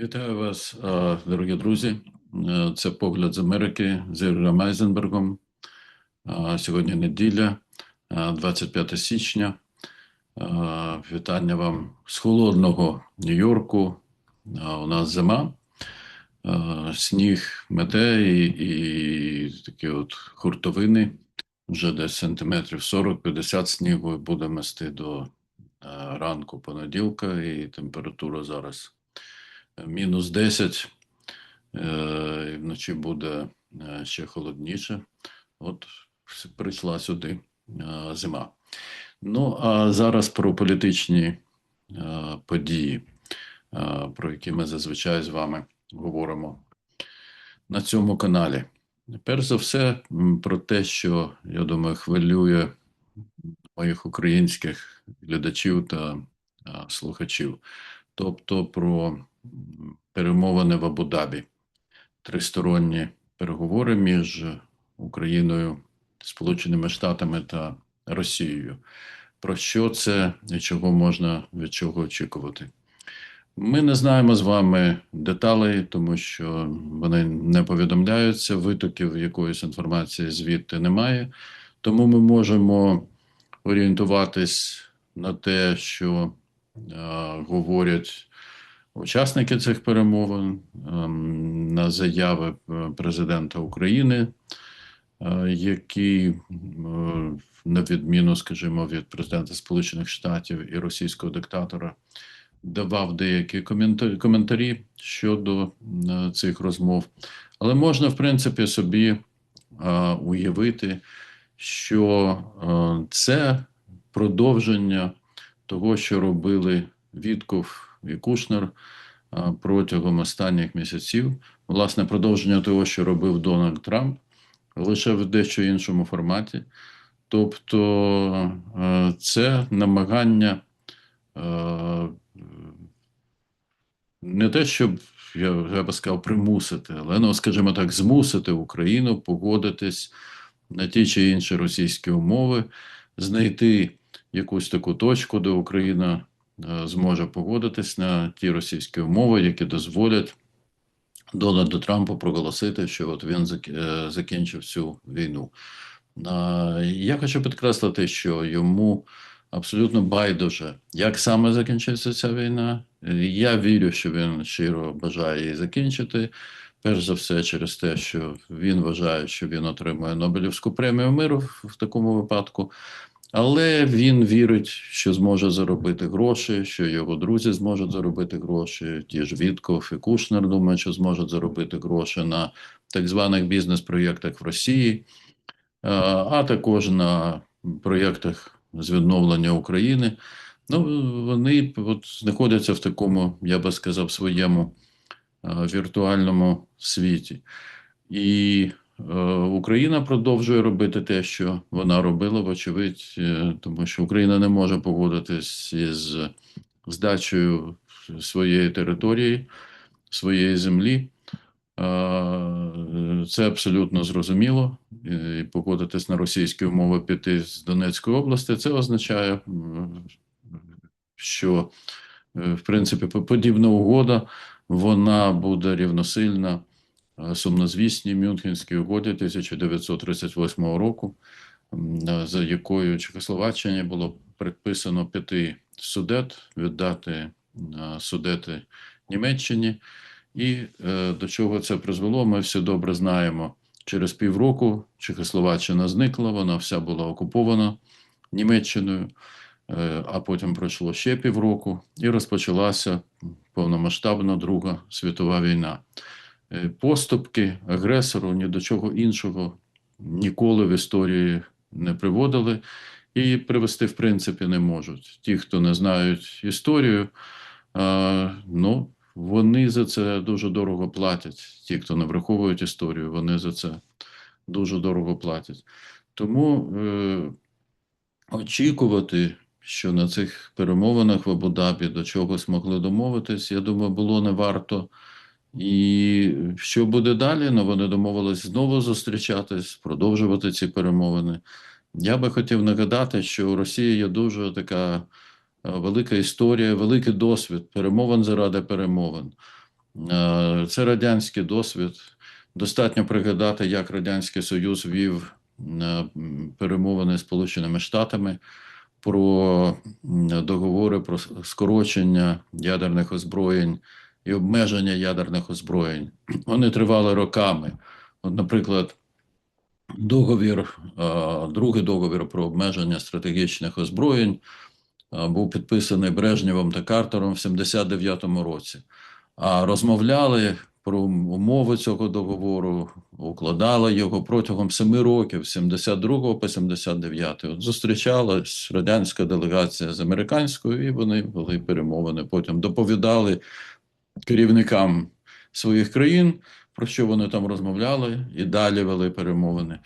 Вітаю вас, дорогі друзі. Е, Це погляд з Америки з Ігорем Айзенбергом. Е, Сьогодні неділя, е, 25 січня. Вітання вам з холодного Нью-Йорку. У нас зима, сніг мете і, і такі от хуртовини. Вже десь сантиметрів 40-50 снігу буде мести до е, ранку понеділка, і температура зараз мінус 10, е, вночі буде е, ще холодніше. От прийшла сюди е, зима. Ну, а зараз про політичні події, про які ми зазвичай з вами говоримо на цьому каналі. Перш за все, про те, що я думаю, хвилює моїх українських глядачів та слухачів, тобто про перемовини в Абу-Дабі, тристоронні переговори між Україною, Сполученими Штатами та Росією. Про що це і чого можна від чого очікувати? Ми не знаємо з вами деталей, тому що вони не повідомляються, витоків якоїсь інформації звідти немає. Тому ми можемо орієнтуватись на те, що е, говорять учасники цих перемовин, ем, на заяви е, президента України, е, які, е, на відміну, скажімо, від президента Сполучених Штатів і російського диктатора, давав деякі коментарі щодо цих розмов. Але можна, в принципі, собі уявити, що це продовження того, що робили Вітков і Кушнер е, протягом останніх місяців. Власне, продовження того, що робив Дональд Трамп, лише в дещо іншому форматі. Тобто, е, це намагання е, не те, щоб я, я би сказав, примусити, але ну, скажімо так, змусити Україну погодитись на ті чи інші російські умови, знайти якусь таку точку, де Україна зможе погодитись на ті російські умови, які дозволять Дональду Трампу проголосити, що от він е, закінчив цю війну. Я хочу підкреслити, що йому абсолютно байдуже, як саме закінчиться ця війна. Е, Я вірю, що він щиро бажає її закінчити. Перш за все, через те, що він вважає, що він отримує Нобелівську премію миру в такому випадку. Але він вірить, що зможе заробити гроші, що його друзі зможуть заробити гроші. Ті ж Вітков і Кушнер думають, що зможуть заробити гроші на так званих бізнес-проєктах в Росії, а також на проєктах з відновлення України. Ну, вони от знаходяться в такому, я би сказав, своєму віртуальному світі. І Україна продовжує робити те, що вона робила, вочевидь, е, тому що Україна не може погодитись із здачею своєї території, своєї землі. Е, Це абсолютно зрозуміло. І погодитись на російські умови піти з Донецької області, це означає, що е, в принципі подібна угода вона буде рівносильна е, сумнозвісній Мюнхенській угоді 1938 року, е, за якою Чехословаччині було предписано п'яти судет, віддати е, судети Німеччині. І е, до чого це призвело, ми всі добре знаємо. Через півроку Чехословаччина зникла, вона вся була окупована Німеччиною, е, а потім пройшло ще півроку, і розпочалася повномасштабна Друга світова війна. Е, Поступки агресору ні до чого іншого ніколи в історії не приводили і привести, в принципі, не можуть. Ті, хто не знають історію, е, ну, вони за це дуже дорого платять. Ті, хто не враховують історію, вони за це дуже дорого платять. Тому е, очікувати, що на цих перемовинах в Абу-Дабі до чогось могли домовитись, я думаю, було не варто. І що буде далі? Ну, вони домовились знову зустрічатись, продовжувати ці перемовини. Я би хотів нагадати, що у Росії є дуже така е, велика історія, великий досвід перемовин заради перемовин. Е, Це радянський досвід. Достатньо пригадати, як Радянський Союз вів е, перемовини з Сполученими Штатами про договори про скорочення ядерних озброєнь і обмеження ядерних озброєнь. Вони тривали роками. От, наприклад, договір, другий договір про обмеження стратегічних озброєнь був підписаний Брежнєвим та Картером в 79-му році. А розмовляли про умови цього договору, укладали його протягом семи років, з 72 по 79. От зустрічалась радянська делегація з американською, і вони вели перемовини. Потім доповідали керівникам своїх країн, про що вони там розмовляли, і далі вели перемовини.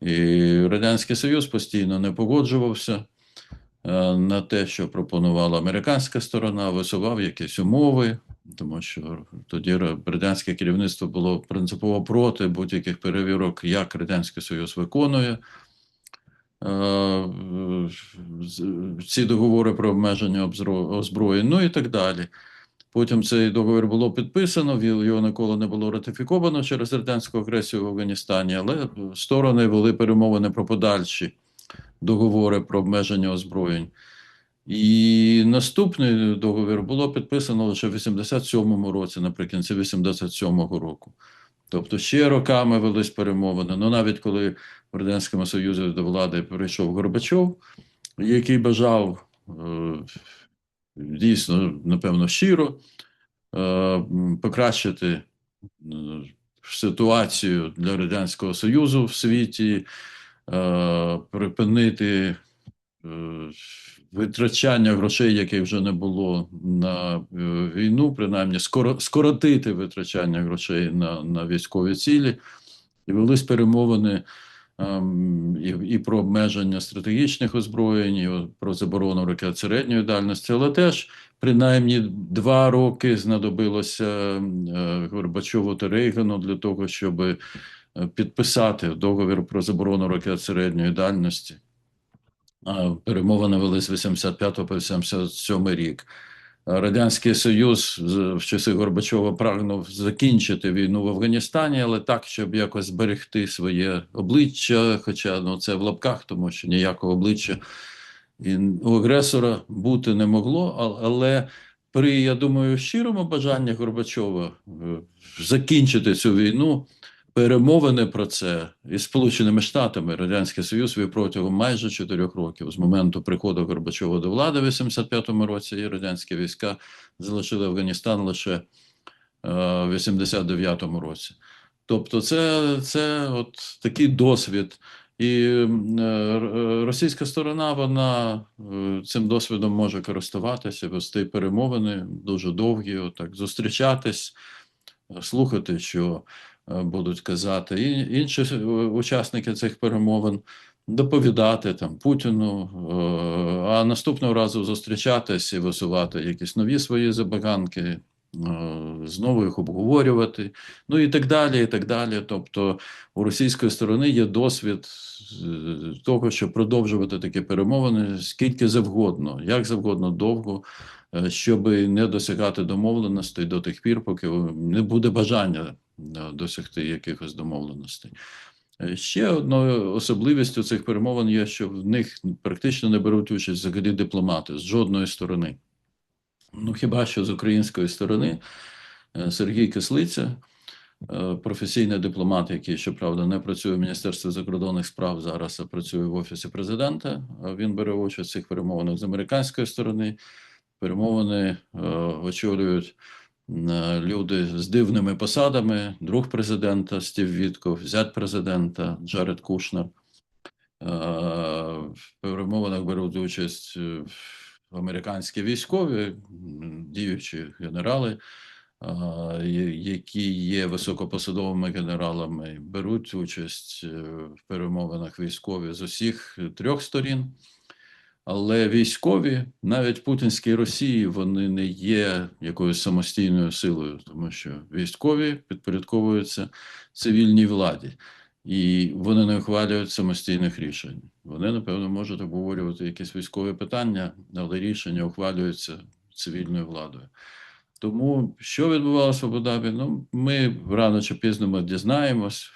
І Радянський Союз постійно не погоджувався е, на те, що пропонувала американська сторона, висував якісь умови, тому що тоді радянське керівництво було принципово проти будь-яких перевірок, як Радянський Союз виконує е, ці договори про обмеження озброєнь, ну і так далі. Потім цей договір було підписано, його ніколи не було ратифіковано через радянську агресію в Афганістані, але сторони вели перемовини про подальші договори про обмеження озброєнь. І наступний договір було підписано лише в 87-му році, наприкінці 87-го року. Тобто ще роками велись перемовини. Ну навіть коли в Радянському Союзі до влади прийшов Горбачов, який бажав е, дійсно, напевно, щиро е, покращити е, ситуацію для Радянського Союзу в світі, е, припинити витрачання грошей, яких вже не було на війну, принаймні скоро, скоротити витрачання грошей на, на військові цілі. І велись перемовини ем, і, і про обмеження стратегічних озброєнь, і про заборону ракет середньої дальності, але теж принаймні два роки знадобилося е, Горбачову та Рейгану для того, щоб е, підписати договір про заборону ракет середньої дальності. Перемовини вели з 85 по 87 рік. Радянський Союз в часи Горбачова прагнув закінчити війну в Афганістані, але так, щоб якось зберегти своє обличчя, хоча ну, це в лапках, тому що ніякого обличчя і у агресора бути не могло, але при, я думаю, щирому бажанні Горбачова е, закінчити цю війну, перемовини про це із Сполученими Штатами Радянський Союз вів протягом майже чотирьох років з моменту приходу Горбачова до влади в 85-му році, і радянські війська залишили Афганістан лише е, в 89-му році. Тобто, це, це от такий досвід. І е, р- російська сторона вона е, цим досвідом може користуватися, вести перемовини дуже довгі, отак зустрічатись, е, слухати, що е, будуть казати і інші е, учасники цих перемовин, доповідати там Путіну, е, а наступного разу зустрічатись і висувати якісь нові свої забаганки, е, знову їх обговорювати, ну і так далі. і так далі. Тобто у російської сторони є досвід е, того, щоб продовжувати такі перемовини скільки завгодно, як завгодно довго, е, щоб не досягати домовленостей до тих пір, поки не буде бажання е, досягти якихось домовленостей. Е, Ще одною особливістю цих перемовин є, що в них практично не беруть участь взагалі дипломати з жодної сторони. Ну, хіба що з української сторони е, Сергій Кислиця, е, професійний дипломат, який, щоправда, не працює в Міністерстві закордонних справ зараз, а працює в Офісі президента. Він бере участь в цих перемовинах з американської сторони. Перемовини очолюють люди з дивними посадами: друг президента Стів Вітков, зять президента Джаред Кушнер. Е, В перемовинах беруть участь е, американські військові, діючі генерали, які є високопосадовими генералами, беруть участь е, в перемовинах військові з усіх трьох сторін. Але військові, навіть путінській Росії, вони не є якоюсь самостійною силою, тому що військові підпорядковуються цивільній владі, і вони не ухвалюють самостійних рішень. Вони, напевно, можуть обговорювати якісь військові питання, але рішення ухвалюються цивільною владою. Тому що відбувалося в Абу-Дабі? Ну, ми рано чи пізно ми дізнаємось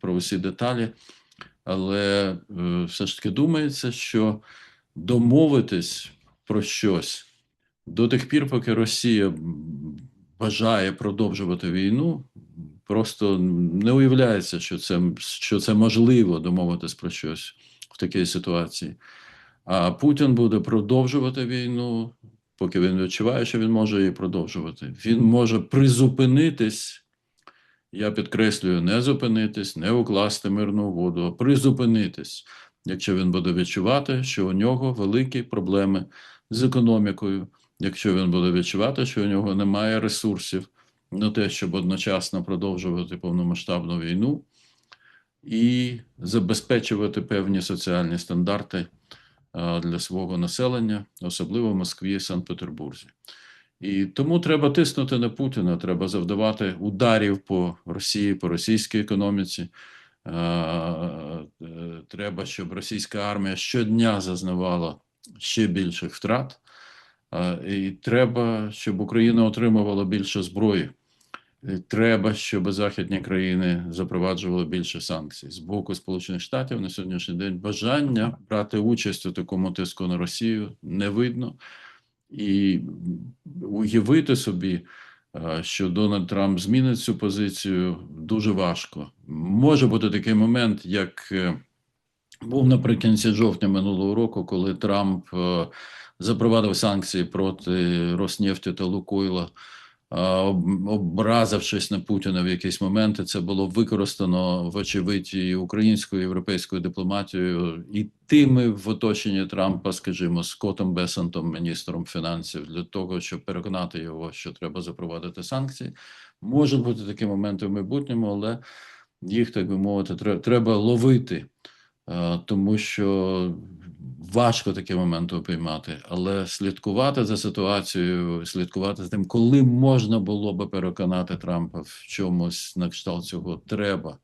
про усі деталі, але е, все ж таки думається, що домовитись про щось до тих пір, поки Росія бажає продовжувати війну, просто не уявляється, що це, що це можливо домовитись про щось в такій ситуації. А Путін буде продовжувати війну, поки він відчуває, що він може її продовжувати. Він може призупинитись. Я підкреслюю, не зупинитись, не укласти мирну угоду, а призупинитись, якщо він буде відчувати, що у нього великі проблеми з економікою, якщо він буде відчувати, що у нього немає ресурсів на те, щоб одночасно продовжувати повномасштабну війну і забезпечувати певні соціальні стандарти для свого населення, особливо в Москві і Санкт-Петербурзі. І тому треба тиснути на Путіна, треба завдавати ударів по Росії, по російській економіці. Треба, щоб російська армія щодня зазнавала ще більших втрат, і треба, щоб Україна отримувала більше зброї. Треба, щоб західні країни запроваджували більше санкцій з боку Сполучених Штатів на сьогоднішній день. Бажання брати участь у такому тиску на Росію не видно, і уявити собі, що Дональд Трамп змінить цю позицію дуже важко. Може бути такий момент, як е, був наприкінці жовтня минулого року, коли Трамп е, запровадив санкції проти Роснефті та Лукойла образившись на Путіна в якісь моменти, це було використано вочевидь і українською і європейською дипломатією і тими в оточенні Трампа, скажімо, Скоттом Бесентом, міністром фінансів, для того, щоб переконати його, що треба запровадити санкції. Може бути такі моменти в майбутньому, але їх так би мовити, треба ловити, тому що важко такі моменти опіймати, але слідкувати за ситуацією, слідкувати за тим, коли можна було би переконати Трампа в чомусь на кшталт цього треба.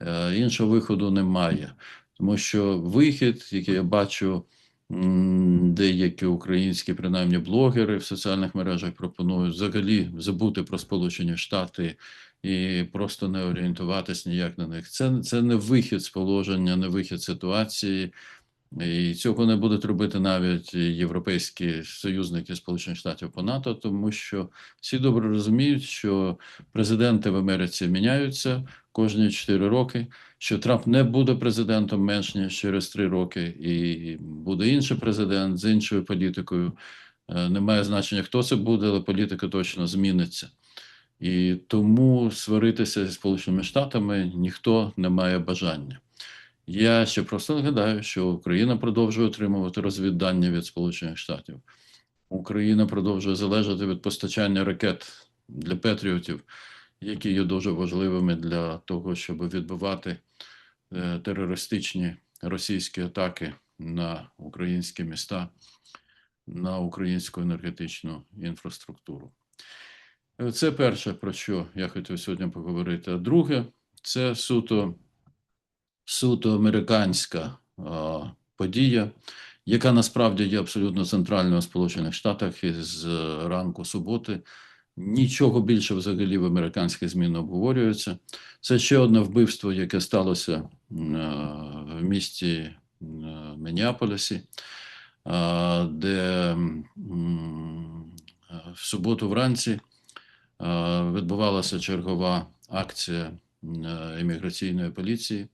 Е, іншого виходу немає, тому що вихід, який я бачу, деякі українські, принаймні блогери в соціальних мережах пропонують взагалі забути про Сполучені Штати. І просто не орієнтуватись ніяк на них. Це це не вихід з положення, не вихід ситуації. І цього не будуть робити навіть європейські союзники Сполучених Штатів по НАТО, тому що всі добре розуміють, що президенти в Америці міняються кожні 4 роки. Що Трамп не буде президентом менш ніж через 3 роки, і буде інший президент з іншою політикою. Е, немає значення, хто це буде, але політика точно зміниться. І тому сваритися зі Сполученими Штатами ніхто не має бажання. Я ще просто нагадаю, що Україна продовжує отримувати розвіддання від Сполучених Штатів. Україна продовжує залежати від постачання ракет для Петріотів, які є дуже важливими для того, щоб відбивати е, терористичні російські атаки на українські міста, на українську енергетичну інфраструктуру. Це перше, про що я хотів сьогодні поговорити. А друге, це суто суто американська подія, яка насправді є абсолютно центральною у Сполучених Штатах із ранку суботи. Нічого більше взагалі в американських ЗМІ не обговорюється. Це ще одне вбивство, яке сталося в місті Мінneaполісі, де в суботу вранці відбувалася чергова акція імміграційної поліції.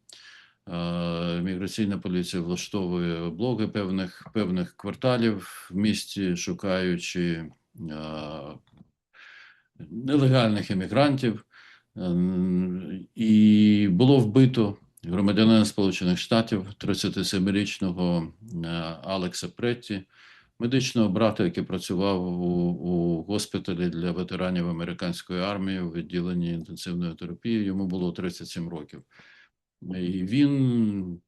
Міграційна поліція влаштовує блоги певних певних кварталів в місті, шукаючи нелегальних іммігрантів, і було вбито громадянина Сполучених Штатів 37-річного Алекса Претті, медичного брата, який працював у, у госпіталі для ветеранів американської армії у відділенні інтенсивної терапії. Йому було 37 років. І він,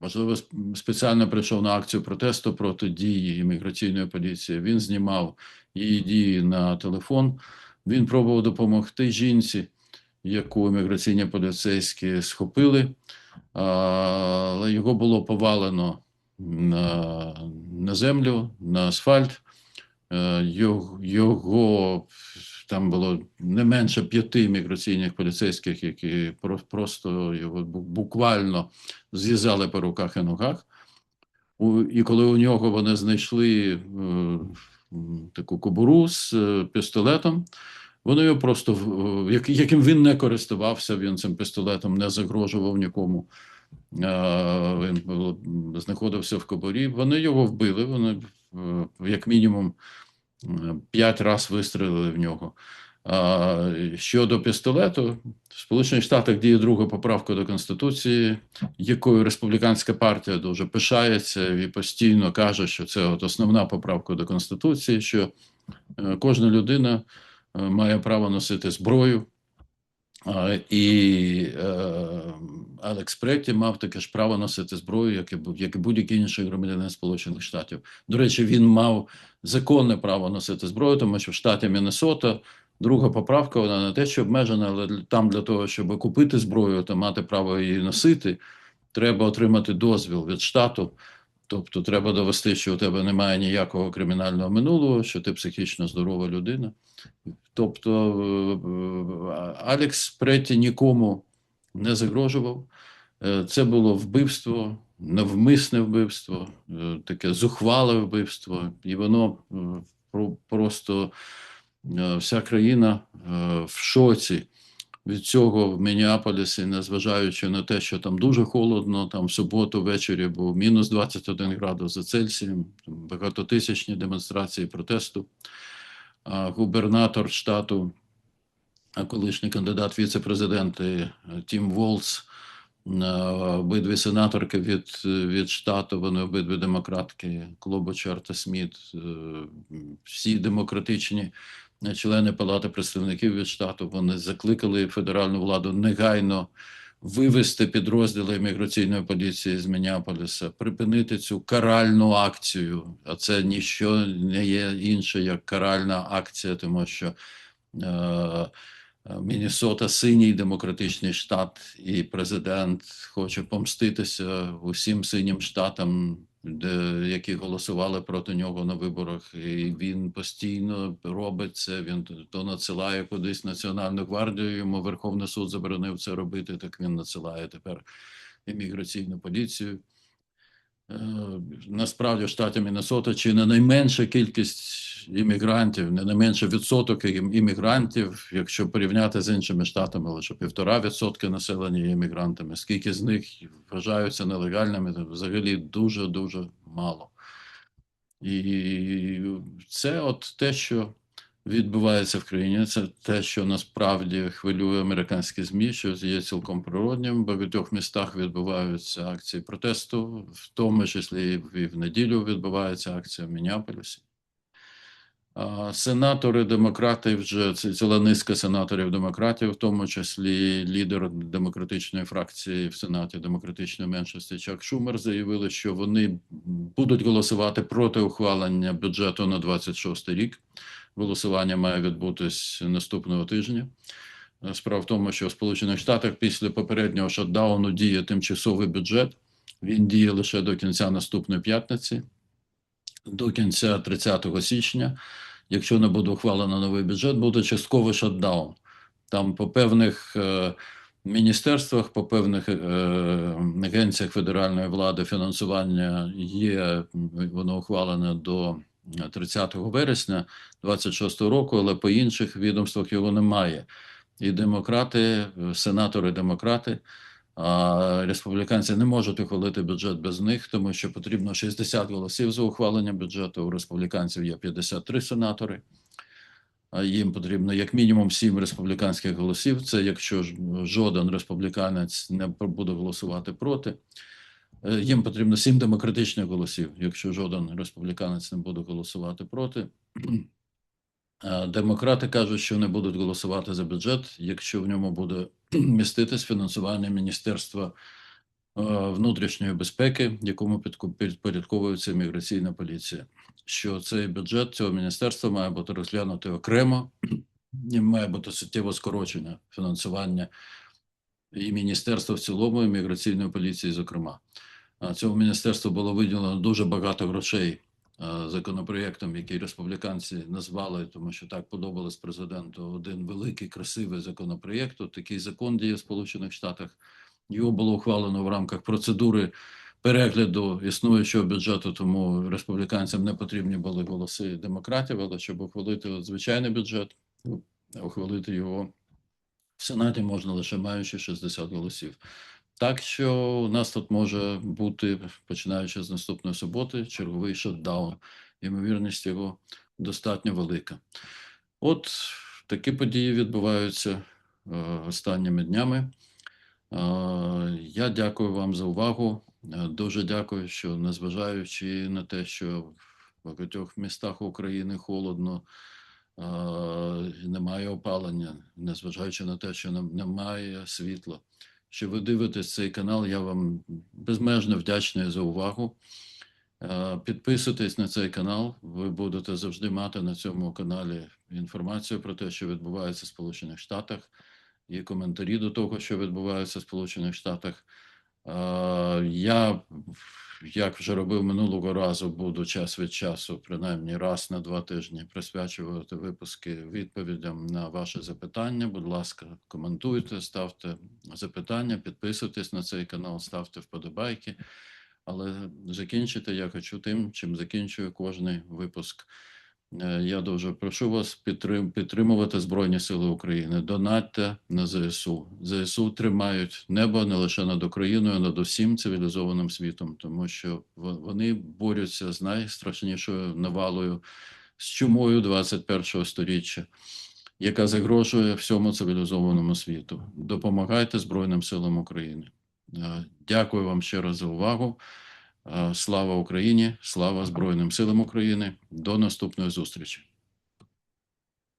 можливо, спеціально прийшов на акцію протесту проти дії імміграційної поліції. Він знімав її дії на телефон. Він пробував допомогти жінці, яку імміграційні поліцейські схопили, але його було повалено на, на землю, на асфальт. Е, Його, його там було не менше п'яти міграційних поліцейських, які просто його буквально зв'язали по руках і ногах. І коли у нього вони знайшли е, таку кобуру з е, пістолетом, вони його просто, яким він не користувався, він цим пістолетом не загрожував нікому. Він знаходився в кобурі. Вони його вбили. Вони е, як мінімум п'ять разів вистрілили в нього. Щодо пістолету, в Сполучених Штатах діє друга поправка до Конституції, якою республіканська партія дуже пишається і постійно каже, що це от основна поправка до Конституції, що е, кожна людина е, має право носити зброю. І е, Алекс Преті мав таке ж право носити зброю, як і, як і будь-який інший громадянин Сполучених Штатів. До речі, він мав законне право носити зброю, тому що в штаті Міннесота друга поправка вона не те, що обмежена, але там для того, щоб купити зброю та мати право її носити, треба отримати дозвіл від штату. Тобто, треба довести, що у тебе немає ніякого кримінального минулого, що ти психічно здорова людина. Тобто е, е, Алекс Преті нікому не загрожував. Е, Це було вбивство, навмисне вбивство, е, таке зухвале вбивство, і воно е, просто вся країна в шоці від цього в Мінneаполісі, незважаючи на те, що там дуже холодно, там в суботу ввечері був мінус 21 градус за Цельсієм, багатотисячні демонстрації протесту. А губернатор штату, колишній кандидат віце-президенти е, Тім Волц, е, обидві сенаторки від, від штату, вони обидві демократки, Клобочар та Сміт, е, всі демократичні члени Палати представників від штату, вони закликали федеральну владу негайно вивести підрозділи міграційної поліції з Мінneаполіса, припинити цю каральну акцію. А це ніщо не є інше як каральна акція, тому що е, е, Міннесота синій демократичний штат, і президент хоче помститися усім синім штатам, де, які голосували проти нього на виборах. І він постійно робить це. Він то надсилає кудись Національну гвардію. Йому Верховний суд заборонив це робити. Так він надсилає тепер імміграційну поліцію. Е, Насправді в штаті Міннесота чи не найменша кількість іммігрантів, не найменше відсоток іммігрантів, якщо порівняти з іншими штатами, лише півтора відсотки населення є іммігрантами. Скільки з них вважаються нелегальними, взагалі дуже дуже мало. І це от те, що відбувається в країні, це те, що насправді хвилює американські ЗМІ, що є цілком природнім. В багатьох містах відбуваються акції протесту, в тому числі і в- неділю відбувається акція в Мінneаполісі. Сенатори демократи вже це ціла низка сенаторів демократів, в тому числі лідер демократичної фракції в Сенаті демократичної меншості Чак Шумер заявили, що вони будуть голосувати проти ухвалення бюджету на 26 рік. Голосування має відбутись наступного тижня. Е, Справа в тому, що в Сполучених Штатах після попереднього шатдауну діє тимчасовий бюджет. Він діє лише до кінця наступної п'ятниці, до кінця 30 січня. Якщо не буде ухвалено новий бюджет, буде частковий шатдаун. Там по певних е, міністерствах, по певних е, агенціях федеральної влади фінансування є, воно ухвалене до 30 вересня 26 року, але по інших відомствах його немає. І демократи, сенатори демократи, а республіканці не можуть ухвалити бюджет без них, тому що потрібно 60 голосів за ухвалення бюджету. У республіканців є 53 сенатори. А їм потрібно як мінімум 7 республіканських голосів. Це якщо жоден республіканець не буде голосувати проти. Е, Їм потрібно 7 демократичних голосів, якщо жоден республіканець не буде голосувати проти. Демократи кажуть, що не будуть голосувати за бюджет, якщо в ньому буде міститись фінансування Міністерства е, внутрішньої безпеки, якому підпорядковується міграційна поліція. Що цей бюджет цього міністерства має бути розглянути окремо, і має бути суттєво скорочене фінансування і міністерства в цілому, і міграційної поліції, зокрема. А Цьому міністерству було виділено дуже багато грошей законопроєктом, який республіканці назвали, тому що так подобалось президенту, один великий красивий законопроєкт. От такий закон діє в Сполучених Штатах. Його було ухвалено в рамках процедури перегляду існуючого бюджету, тому республіканцям не потрібні були голоси демократів, але щоб ухвалити звичайний бюджет, ну, ухвалити його в Сенаті можна лише маючи 60 голосів. Так що у нас тут може бути, починаючи з наступної суботи, черговий шотдаун. Ймовірність його достатньо велика. От такі події відбуваються е, останніми днями. Е, я дякую вам за увагу. Е, Дуже дякую, що незважаючи на те, що в багатьох містах України холодно, немає опалення, незважаючи на те, що немає світла. Що ви дивитесь цей канал, я вам безмежно вдячний за увагу. Е, Підписуйтесь на цей канал. Ви будете завжди мати на цьому каналі інформацію про те, що відбувається в Сполучених Штатах, і коментарі до того, що відбувається в Сполучених Штатах. Е, Я, як вже робив минулого разу, буду час від часу, принаймні раз на два тижні, присвячувати випуски відповідям на ваші запитання. Будь ласка, коментуйте, ставте запитання, підписуйтесь на цей канал, ставте вподобайки. Але закінчити я хочу тим, чим закінчую кожний випуск. Е, Я дуже прошу вас підтрим- підтримувати Збройні Сили України. Донатьте на ЗСУ. ЗСУ тримають небо не лише над Україною, а над усім цивілізованим світом, тому що вони борються з найстрашнішою навалою, з чумою 21-го сторіччя, яка загрожує всьому цивілізованому світу. Допомагайте Збройним силам України. Е, Дякую вам ще раз за увагу. Е, Слава Україні! Слава Збройним силам України! До наступної зустрічі!